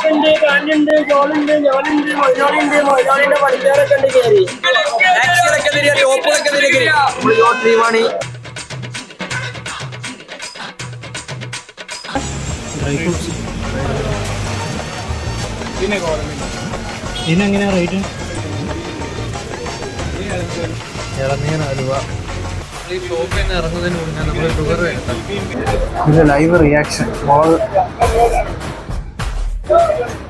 ടോപ്പുണ്ട് പാന്റുണ്ട് ജോളുണ്ട് ജോലുണ്ട് മൊയ്തോളിണ്ട് മൊയ്തോളിന്റെ പണിക്കാരൊക്കെ ഉണ്ട് കയറി ശ്രീവാണി ഇതിനെങ്ങനെയാ റേറ്റ് ഇളനീർ അലുവ. ഇറങ്ങുന്നതിന് മുന്നേ നമ്മൾ ഷുഗർ എടുക്കാം ഇത് live reaction Woo!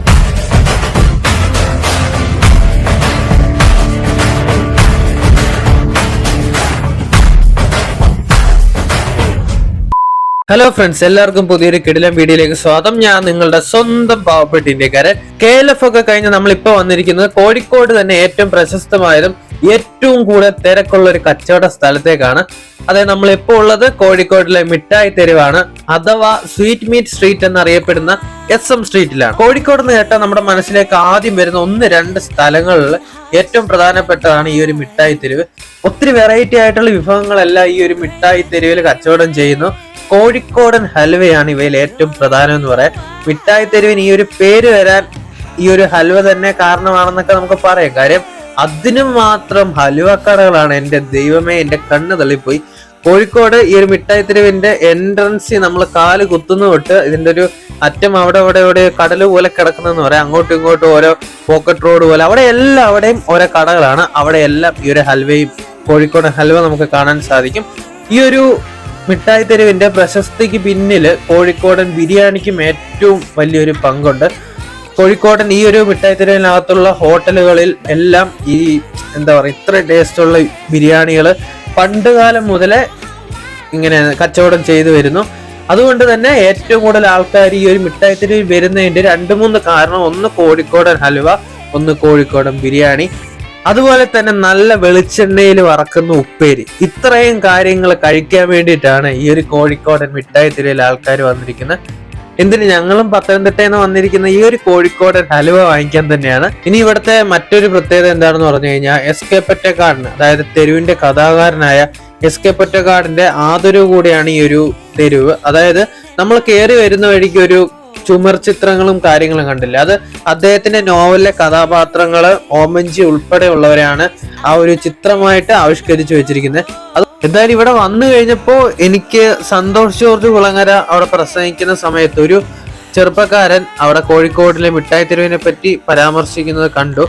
Hello friends എല്ലാവർക്കും പുതിയൊരു കിടിലം വീഡിയോയിലേക്ക് സ്വാഗതം. ഞാൻ നിങ്ങളുടെ സ്വന്തം പാവപ്പെട്ട ഇന്ത്യക്കാരൻ. കെ എൽ എഫ് ഒക്കെ കഴിഞ്ഞ് നമ്മൾ ഇപ്പൊ വന്നിരിക്കുന്നത് കോഴിക്കോട് തന്നെ ഏറ്റവും പ്രശസ്തമായതും ഏറ്റവും കൂടുതൽ തിരക്കുള്ള ഒരു കച്ചവട സ്ഥലത്തേക്കാണ്. അതെ നമ്മൾ ഇപ്പോൾ ഉള്ളത് കോഴിക്കോടിലെ മിഠായി തെരുവാണ്. അഥവാ സ്വീറ്റ് മീറ്റ് സ്ട്രീറ്റ് എന്നറിയപ്പെടുന്ന എസ് എം സ്ട്രീറ്റിലാണ്. കോഴിക്കോട് എന്ന് കേട്ടാൽ നമ്മുടെ മനസ്സിലേക്ക് ആദ്യം വരുന്ന ഒന്ന് രണ്ട് സ്ഥലങ്ങളിൽ ഏറ്റവും പ്രധാനപ്പെട്ടതാണ് ഈ ഒരു മിഠായി തെരുവ്. ഒത്തിരി വെറൈറ്റി ആയിട്ടുള്ള വിഭവങ്ങളെല്ലാം ഈ ഒരു മിഠായി തെരുവിൽ കച്ചവടം ചെയ്യുന്നു. കോഴിക്കോടൻ ഹൽവയാണ് ഇവയിൽ ഏറ്റവും പ്രധാനം എന്ന് പറയാം. മിഠായി തെരുവിന് ഈ ഒരു പേര് വരാൻ ഈ ഒരു ഹൽവ തന്നെ കാരണമാണെന്നൊക്കെ നമുക്ക് പറയാം. കാര്യം അതിനു മാത്രം ഹലുവ കടകളാണ് എന്റെ ദൈവമേ എന്റെ കണ്ണ് തള്ളിപ്പോയി. കോഴിക്കോട് ഈ ഒരു മിഠായി തെരുവിന്റെ എൻട്രൻസിൽ നമ്മൾ കാൽ കുത്തുന്ന തൊട്ട് ഇതിന്റെ ഒരു അറ്റം അവിടെ അവിടെ ഇവിടെ കടൽ പോലെ കിടക്കുന്നതെന്ന് പറയാം. അങ്ങോട്ടും ഇങ്ങോട്ടും ഓരോ പോക്കറ്റ് റോഡ് പോലെ. അവിടെ എല്ലാം അവിടെയും ഓരോ കടകളാണ്. അവിടെ എല്ലാം ഈ ഒരു ഹൽവയും കോഴിക്കോട് ഹൽവ നമുക്ക് കാണാൻ സാധിക്കും. ഈ ഒരു മിഠായി തെരുവിന്റെ പ്രശസ്തിക്ക് പിന്നിൽ കോഴിക്കോടൻ ബിരിയാണിക്കും ഏറ്റവും വലിയൊരു പങ്കുണ്ട്. കോഴിക്കോടൻ ഈ ഒരു മിഠായി തെരുവിനകത്തുള്ള ഹോട്ടലുകളിൽ എല്ലാം ഈ എന്താ പറയുക ഇത്ര ടേസ്റ്റുള്ള ബിരിയാണികൾ പണ്ട് കാലം മുതലേ ഇങ്ങനെ കച്ചവടം ചെയ്തു വരുന്നു. അതുകൊണ്ട് തന്നെ ഏറ്റവും കൂടുതൽ ആൾക്കാർ ഈ ഒരു മിഠായി തെരുവിൽ വരുന്നതിന്റെ രണ്ട് മൂന്ന് കാരണം. ഒന്ന് കോഴിക്കോടൻ ഹലുവ ഒന്ന് കോഴിക്കോടൻ ബിരിയാണി. അതുപോലെ തന്നെ നല്ല വെളിച്ചെണ്ണയിൽ വറക്കുന്ന ഉപ്പേരി. ഇത്രയും കാര്യങ്ങൾ കഴിക്കാൻ വേണ്ടിയിട്ടാണ് ഈ ഒരു കോഴിക്കോടൻ മിഠായി തിരയിൽ ആൾക്കാർ വന്നിരിക്കുന്നത് എന്തിന് ഞങ്ങളും പത്തനംതിട്ടയിൽ നിന്ന് വന്നിരിക്കുന്ന ഈ ഒരു കോഴിക്കോടൻ ഹലുവ വാങ്ങിക്കാൻ തന്നെയാണ്. ഇനി ഇവിടുത്തെ മറ്റൊരു പ്രത്യേകത എന്താണെന്ന് പറഞ്ഞു കഴിഞ്ഞാൽ എസ് കെ പൊറ്റക്കാടിന് അതായത് തെരുവിന്റെ കഥാകാരനായ എസ് കെ പൊറ്റക്കാടിന്റെ ആദരവ് കൂടിയാണ് ഈ ഒരു തെരുവ്. അതായത് നമ്മൾ കയറി വരുന്ന വഴിക്ക് ഒരു ചുമർ ചിത്രങ്ങളും കാര്യങ്ങളും കണ്ടില്ല. അത് അദ്ദേഹത്തിന്റെ നോവലിലെ കഥാപാത്രങ്ങൾ ഓമഞ്ചി ഉൾപ്പെടെയുള്ളവരാണ് ആ ഒരു ചിത്രമായിട്ട് ആവിഷ്കരിച്ചു വെച്ചിരിക്കുന്നത്. അത് എന്തായാലും ഇവിടെ വന്നു കഴിഞ്ഞപ്പോ എനിക്ക് സന്തോഷ് ജോർജ് കുളങ്ങര അവിടെ പ്രസംഗിക്കുന്ന സമയത്ത് ഒരു ചെറുപ്പക്കാരൻ അവിടെ കോഴിക്കോടിലെ മിഠായി തെരുവിനെ പറ്റി പരാമർശിക്കുന്നത് കണ്ടു.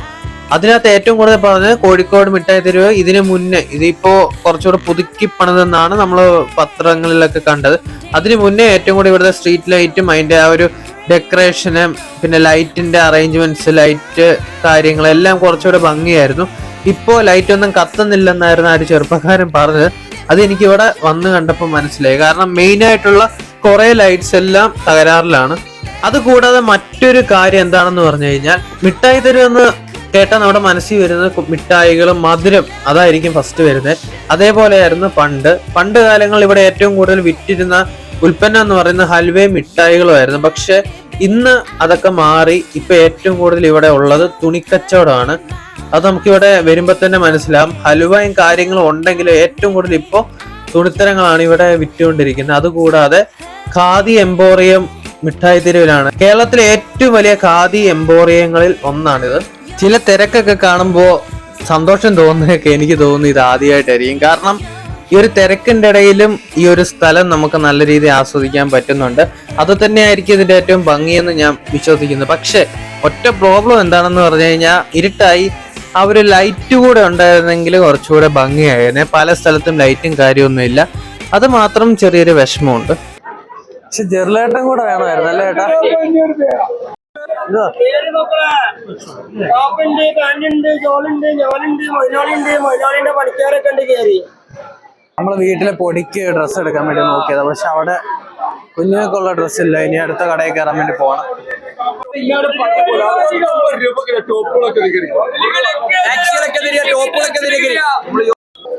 അതിനകത്ത് ഏറ്റവും കൂടുതൽ പറഞ്ഞത് കോഴിക്കോട് മിഠായി തെരുവ് ഇതിന് മുന്നേ ഇതിപ്പോ കുറച്ചുകൂടെ പുതുക്കി പണിതെന്നാണ് നമ്മൾ പത്രങ്ങളിലൊക്കെ കണ്ടത്. അതിനു മുന്നേ ഏറ്റവും കൂടുതൽ ഇവിടുത്തെ സ്ട്രീറ്റ് ലൈറ്റും അതിന്റെ ആ ഒരു ഡെക്കറേഷന് പിന്നെ ലൈറ്റിന്റെ അറേഞ്ച്മെന്റ്സ് ലൈറ്റ് കാര്യങ്ങളെല്ലാം കുറച്ചുകൂടെ ഭംഗിയായിരുന്നു. ഇപ്പോ ലൈറ്റ് ഒന്നും കത്തുന്നില്ലെന്നായിരുന്നു ആ ഒരു ചെറുപ്പക്കാരൻ പറഞ്ഞത്. അത് എനിക്ക് ഇവിടെ വന്ന് കണ്ടപ്പോൾ മനസ്സിലായി. കാരണം മെയിൻ ആയിട്ടുള്ള കുറെ ലൈറ്റ്സ് എല്ലാം തകരാറിലാണ്. അതുകൂടാതെ മറ്റൊരു കാര്യം എന്താണെന്ന് പറഞ്ഞു കഴിഞ്ഞാൽ മിഠായി തരുമെന്ന് കേട്ടാൽ നമ്മുടെ മനസ്സിൽ വരുന്നത് മിഠായികളും മധുരം അതായിരിക്കും ഫസ്റ്റ് വരുന്നത്. അതേപോലെയായിരുന്നു പണ്ട്. പണ്ട് കാലങ്ങളിൽ ഇവിടെ ഏറ്റവും കൂടുതൽ വിറ്റിരുന്ന ഉൽപ്പന്നം എന്ന് പറയുന്നത് ഹൽവേ മിഠായികളുമായിരുന്നു. പക്ഷെ ഇന്ന് അതൊക്കെ മാറി ഇപ്പൊ ഏറ്റവും കൂടുതൽ ഇവിടെ ഉള്ളത് തുണിക്കച്ചവടമാണ്. അത് നമുക്കിവിടെ വരുമ്പോൾ തന്നെ മനസ്സിലാവും. ഹലുവയും കാര്യങ്ങളും ഉണ്ടെങ്കിലും ഏറ്റവും കൂടുതൽ ഇപ്പോൾ തുണിത്തരങ്ങളാണ് ഇവിടെ വിറ്റുകൊണ്ടിരിക്കുന്നത്. അതുകൂടാതെ ഖാദി എംബോറിയം മിഠായി തെരുവിലാണ്. കേരളത്തിലെ ഏറ്റവും വലിയ ഖാദി എംബോറിയങ്ങളിൽ ഒന്നാണിത്. ചില തിരക്കൊക്കെ കാണുമ്പോൾ സന്തോഷം തോന്നുന്നതൊക്കെ എനിക്ക് തോന്നുന്നു ഇത് ആദ്യമായിട്ടായിരിക്കും. കാരണം ഈ ഒരു തിരക്കിന്റെ ഇടയിലും ഈ ഒരു സ്ഥലം നമുക്ക് നല്ല രീതിയിൽ ആസ്വദിക്കാൻ പറ്റുന്നുണ്ട്. അത് തന്നെയായിരിക്കും ഇതിന്റെ ഏറ്റവും ഭംഗിയെന്ന് ഞാൻ വിശ്വസിക്കുന്നു. പക്ഷേ ഒറ്റ പ്രോബ്ലം എന്താണെന്ന് പറഞ്ഞു കഴിഞ്ഞാൽ ഇരുട്ടായി ആ ഒരു ലൈറ്റ് കൂടെ ഉണ്ടായിരുന്നെങ്കിൽ കുറച്ചുകൂടെ ഭംഗിയായേനെ പല സ്ഥലത്തും ലൈറ്റും കാര്യമൊന്നുമില്ല അത് മാത്രം ചെറിയൊരു വിഷമമുണ്ട്. പക്ഷെ ജെറിലേട്ടൻ കൂടെ വേണമായിരുന്നു അല്ലേ ഏട്ടാ? ടോപ്പുണ്ട് പാന്റുണ്ട് ജോളുണ്ട് ജോലുണ്ട് പണിക്കാരൊക്കെ ഉണ്ട് കയറി. നമ്മൾ വീട്ടിലെ പൊടിക്ക് ഡ്രസ്സ് എടുക്കാൻ വേണ്ടി നോക്കിയത്. പക്ഷെ അവിടെ കുഞ്ഞുങ്ങൾക്കുള്ള ഡ്രസ്സ് ഇല്ല. ഇനി അടുത്ത കടയിൽ കയറാൻ വേണ്ടി പോകണം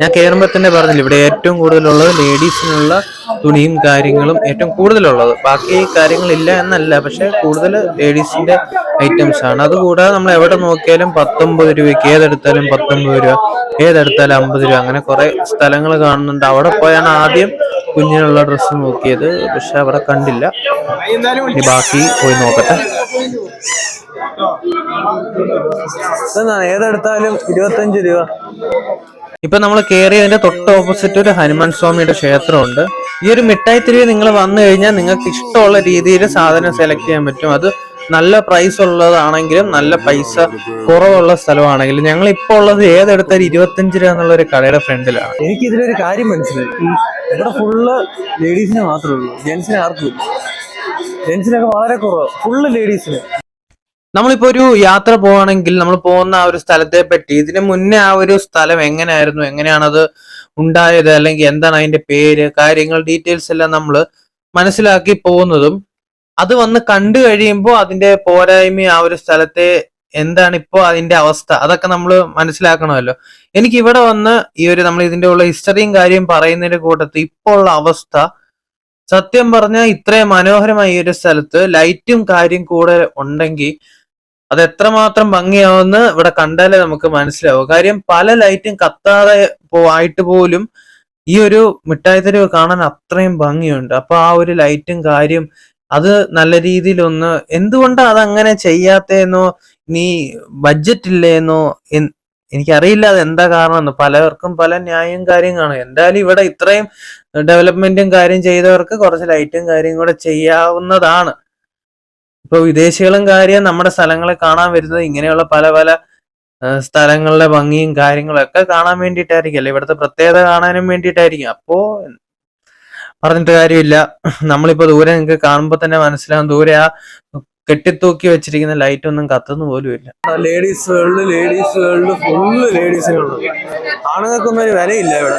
ഞാൻ കയറുമ്പോൾ തന്നെ പറഞ്ഞില്ല ഇവിടെ ഏറ്റവും കൂടുതലുള്ളത് ലേഡീസിനുള്ള തുണിയും കാര്യങ്ങളും ഏറ്റവും കൂടുതലുള്ളത്. ബാക്കി കാര്യങ്ങളില്ല എന്നല്ല പക്ഷെ കൂടുതൽ ലേഡീസിന്റെ ഐറ്റംസ് ആണ്. അതുകൂടാതെ നമ്മൾ എവിടെ നോക്കിയാലും പത്തൊമ്പത് രൂപയ്ക്ക് ഏതെടുത്താലും പത്തൊമ്പത് രൂപ. ഏതെടുത്താലും അമ്പത് രൂപ. അങ്ങനെ കുറെ സ്ഥലങ്ങൾ കാണുന്നുണ്ട്. അവിടെ പോയാണ് ആദ്യം കുഞ്ഞിനുള്ള ഡ്രസ്സ് നോക്കിയത്. പക്ഷെ അവിടെ കണ്ടില്ല. ഇനി ബാക്കി പോയി നോക്കട്ടെ. ഏതെടുത്താലും ഇരുപത്തഞ്ച് രൂപ. ഇപ്പൊ നമ്മൾ കയറിയതിന്റെ തൊട്ട് ഓപ്പോസിറ്റ് ഒരു ഹനുമാൻ സ്വാമിയുടെ ക്ഷേത്രമുണ്ട്. ഈ ഒരു മിഠായി തെരുവ് നിങ്ങൾ വന്നു കഴിഞ്ഞാൽ നിങ്ങൾക്ക് ഇഷ്ടമുള്ള രീതിയിൽ സാധനം സെലക്ട് ചെയ്യാൻ പറ്റും. അത് നല്ല പ്രൈസ് ഉള്ളതാണെങ്കിലും നല്ല പൈസ കുറവുള്ള സ്ഥലമാണെങ്കിലും ഞങ്ങൾ ഇപ്പോൾ ഉള്ളത് ഏതെടുത്താലും ഇരുപത്തഞ്ച് രൂപ എന്നുള്ള ഒരു കടയുടെ ഫ്രണ്ടിലാണ്. എനിക്ക് ഇതിലൊരു കാര്യം മനസ്സിലായി. ഇവിടെ ഫുള്ള് ലേഡീസിന് മാത്രമേ ഉള്ളൂ. ജെൻസിന് ആർക്കും ജെൻസിനൊക്കെ വളരെ കുറവ്. ഫുള്ള് ലേഡീസിന് നമ്മളിപ്പോ ഒരു യാത്ര പോവാണെങ്കിൽ നമ്മൾ പോകുന്ന ആ ഒരു സ്ഥലത്തെ പറ്റി ഇതിന് മുന്നേ ആ ഒരു സ്ഥലം എങ്ങനെയായിരുന്നു? എങ്ങനെയാണത് ഉണ്ടായത്? അല്ലെങ്കിൽ എന്താണ് അതിന്റെ പേര്? കാര്യങ്ങൾ ഡീറ്റെയിൽസ് എല്ലാം നമ്മൾ മനസ്സിലാക്കി പോകുന്നതും അത് വന്ന് കണ്ടു കഴിയുമ്പോൾ അതിന്റെ പോരായ്മ ആ ഒരു സ്ഥലത്തെ എന്താണ് ഇപ്പോൾ അതിന്റെ അവസ്ഥ? അതൊക്കെ നമ്മൾ മനസ്സിലാക്കണമല്ലോ. എനിക്ക് ഇവിടെ വന്ന് ഈ ഒരു നമ്മൾ ഇതിന്റെ ഉള്ള ഹിസ്റ്ററിയും കാര്യം പറയുന്നതിന്റെ കൂട്ടത്തിൽ ഇപ്പോൾ ഉള്ള അവസ്ഥ സത്യം പറഞ്ഞാൽ ഇത്രയും മനോഹരമായ ഈ ഒരു സ്ഥലത്ത് ലൈറ്റും കാര്യം കൂടെ ഉണ്ടെങ്കിൽ അത് എത്രമാത്രം ഭംഗിയാവുമെന്ന് ഇവിടെ കണ്ടാലേ നമുക്ക് മനസ്സിലാവും. കാര്യം പല ലൈറ്റും കത്താതെ ആയിട്ട് പോലും ഈ ഒരു മിഠായി തെരുവ് കാണാൻ അത്രയും ഭംഗിയുണ്ട്. അപ്പൊ ആ ഒരു ലൈറ്റും കാര്യം അത് നല്ല രീതിയിലൊന്ന് എന്തുകൊണ്ടാ അത് അങ്ങനെ ചെയ്യാത്തേന്നോ? നീ ബഡ്ജറ്റ് ഇല്ലേന്നോ എനിക്കറിയില്ല അത് എന്താ കാരണം പലർക്കും പല ന്യായവും കാര്യം കാണും എന്തായാലും ഇവിടെ ഇത്രയും ഡെവലപ്മെന്റും കാര്യം ചെയ്തവർക്ക് കുറച്ച് ലൈറ്റും കാര്യം കൂടെ ചെയ്യാവുന്നതാണ്. ഇപ്പൊ വിദേശികളും കാര്യം നമ്മുടെ സ്ഥലങ്ങളെ കാണാൻ വരുന്നത് ഇങ്ങനെയുള്ള പല പല സ്ഥലങ്ങളുടെ ഭംഗിയും കാര്യങ്ങളും ഒക്കെ കാണാൻ വേണ്ടിയിട്ടായിരിക്കും. അല്ലെ? ഇവിടുത്തെ പ്രത്യേകത കാണാനും വേണ്ടിയിട്ടായിരിക്കും. അപ്പോ പറഞ്ഞിട്ട് കാര്യമില്ല. നമ്മളിപ്പോ ദൂരെ നിങ്ങൾക്ക് കാണുമ്പോ തന്നെ മനസ്സിലാവും. ദൂരെ ആ കെട്ടിത്തൂക്കി വെച്ചിരിക്കുന്ന ലൈറ്റ് ഒന്നും കത്തുന്നു പോലും ഇല്ല. Ladies world ladies world full ലേഡീസിനുള്ളത് ആണുങ്ങൾക്കൊന്നും ഒരു വിലയില്ല ഇവിടെ.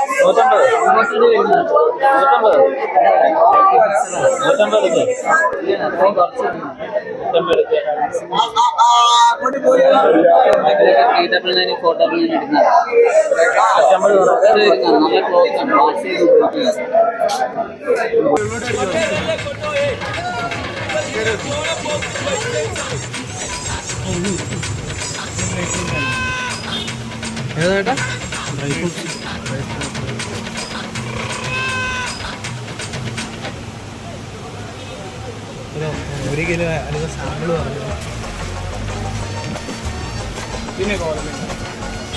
സ്പൈഡർമാൻ നൂറ്റമ്പത്. നൂറ്റമ്പത് നല്ല ക്ലോസ് ആണ് വാഷ് ചെയ്ത് ഉപയോഗിക്കുക ഏതാ ഒരു കിലോ അല്ലെങ്കിൽ സാമ്പിൾ പറഞ്ഞു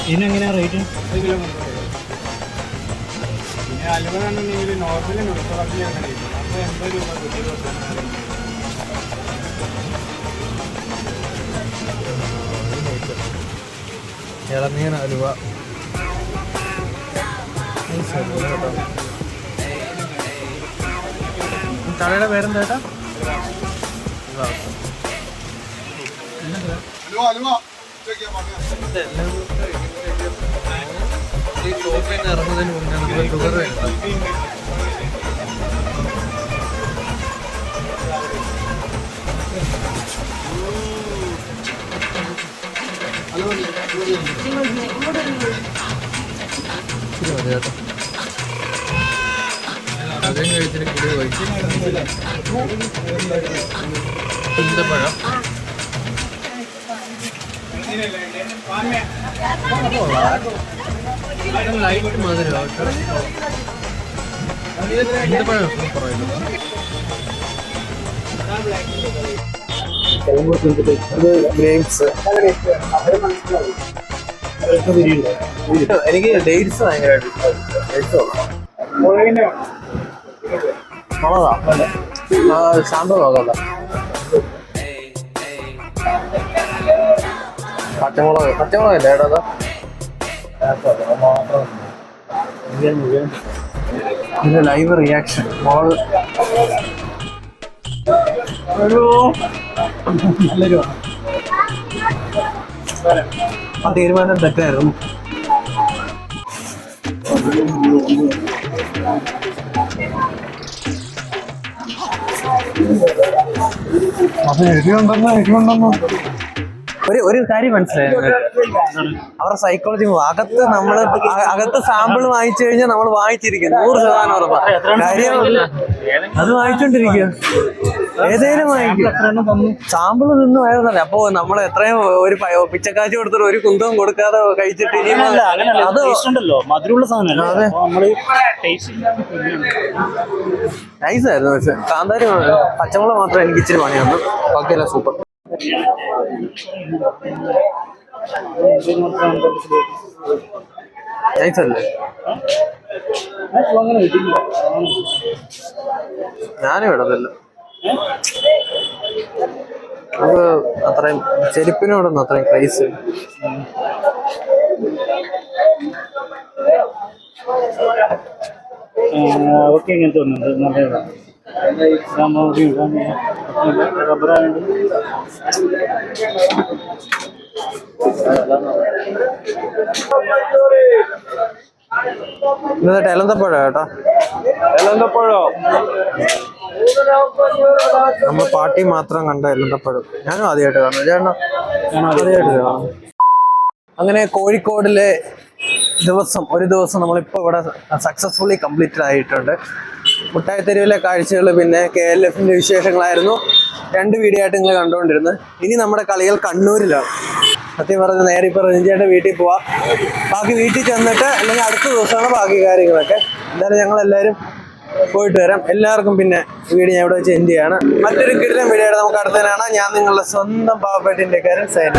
ഇതിനെങ്ങനെയാ റേറ്റ് പിന്നെ അപ്പൊ എൺപത് രൂപ കിട്ടി ഇളനീർ അലുവ. തലയുടെ പേരെന്താ ചേട്ടാ? ഈ ഷോപ്പിൽ നിന്ന് ഇറങ്ങുന്നതിന് മുന്നേ നമുക്ക് ഷുഗർ വേണ്ട അതും കഴിച്ചിട്ട് കിളി പോയി കുന്തപ്പഴം ലൈറ്റ് മധുരം സൂപ്പറായിട്ട് ഗ്രേപ്സ് എനിക്ക് ഡേറ്റ്സ് ഭയങ്കരമായിട്ട് ഡേറ്റ്സ് മുളകാ. നോക്കണ്ട പച്ചമുളക് അല്ലേ ഏടാ ഇത് ലൈവ് റിയാക്ഷൻ മുളക് നല്ലൊരു ആ തീരുമാനം തെറ്റായിരുന്നു. അത് എരിവുണ്ടെന്നോ എരിവുണ്ടെന്നോ ഒരു ഒരു കാര്യം മനസ്സിലായി. അവരുടെ സൈക്കോളജി അകത്ത് നമ്മൾ അ- അകത്ത് സാമ്പിൾ വാങ്ങിച്ചു കഴിഞ്ഞാൽ നമ്മൾ വാങ്ങിച്ചിരിക്കും നൂറ് ശതമാനം ഉറപ്പാണ് കാര്യം അത് വാങ്ങിച്ചോണ്ടിരിക്കുക ഏതേലും വാങ്ങിക്കും. സാമ്പിൾ നിന്ന് ആയിരുന്നല്ലേ അപ്പൊ നമ്മൾ എത്രയും ഒരു പ- പിച്ചക്കാശ് കൊടുത്തിട്ട് ഒരു കുന്തവും കൊടുക്കാതെ കഴിച്ചിട്ട് ഇനി അത് ഉണ്ടല്ലോ. മധുരമുള്ള നൈസായിരുന്നു പക്ഷെ. കാന്താരി പച്ചമുളക് മാത്രം എനിക്ക് ഇച്ചിരി പണിയാണ് ഓക്കെ സൂപ്പർ നൈസല്ലേ ഞാനും ഇടത്തില്ല നമുക്ക് അത്രയും ചെരുപ്പിനോടൊന്നും അത്രയും ക്രൈസ് ഓക്കെ എങ്ങനെ തോന്നുന്നുണ്ട് നല്ലതാണ്. റബ്ബറാണ് എന്നിട്ട് എലന്തപ്പഴം കേട്ടോ. എലന്തപ്പഴോ നമ്മൾ പാട്ടി മാത്രം കണ്ട എലന്തപ്പഴം ഞാനും ആദ്യമായിട്ട് കാണും. ചേട്ടനോ? ആദ്യമായിട്ട് കാണും. അങ്ങനെ കോഴിക്കോടിലെ ദിവസം ഒരു ദിവസം നമ്മളിപ്പോൾ ഇവിടെ സക്സസ്ഫുള്ളി കംപ്ലീറ്റഡ് ആയിട്ടുണ്ട്. മുട്ടായി തെരുവിലെ കാഴ്ചകൾ പിന്നെ കെ എൽ എഫിന്റെ വിശേഷങ്ങളായിരുന്നു. രണ്ട് വീഡിയോ ആയിട്ട് നിങ്ങൾ കണ്ടുകൊണ്ടിരുന്നത്. ഇനി നമ്മുടെ കളികൾ കണ്ണൂരിലാണ്. സത്യം പറഞ്ഞ നേരെ ഇപ്പോൾ റെഞ്ചിയുടെ വീട്ടിൽ പോവാം. ബാക്കി വീട്ടിൽ ചെന്നിട്ട് അല്ലെങ്കിൽ അടുത്ത ദിവസമാണ് ബാക്കി കാര്യങ്ങളൊക്കെ. എന്തായാലും ഞങ്ങൾ എല്ലാവരും പോയിട്ട് വരാം. എല്ലാവർക്കും പിന്നെ വീഡിയോ ഞാൻ ഇവിടെ വെച്ച് എൻഡ് ചെയ്യാണ്. മറ്റൊരു കിടിലം വീഡിയോ നമുക്ക് അടുത്തതിനാണ് ഞാൻ നിങ്ങളുടെ സ്വന്തം പാവപ്പെട്ടിന്റെ കാരൻ സൈന.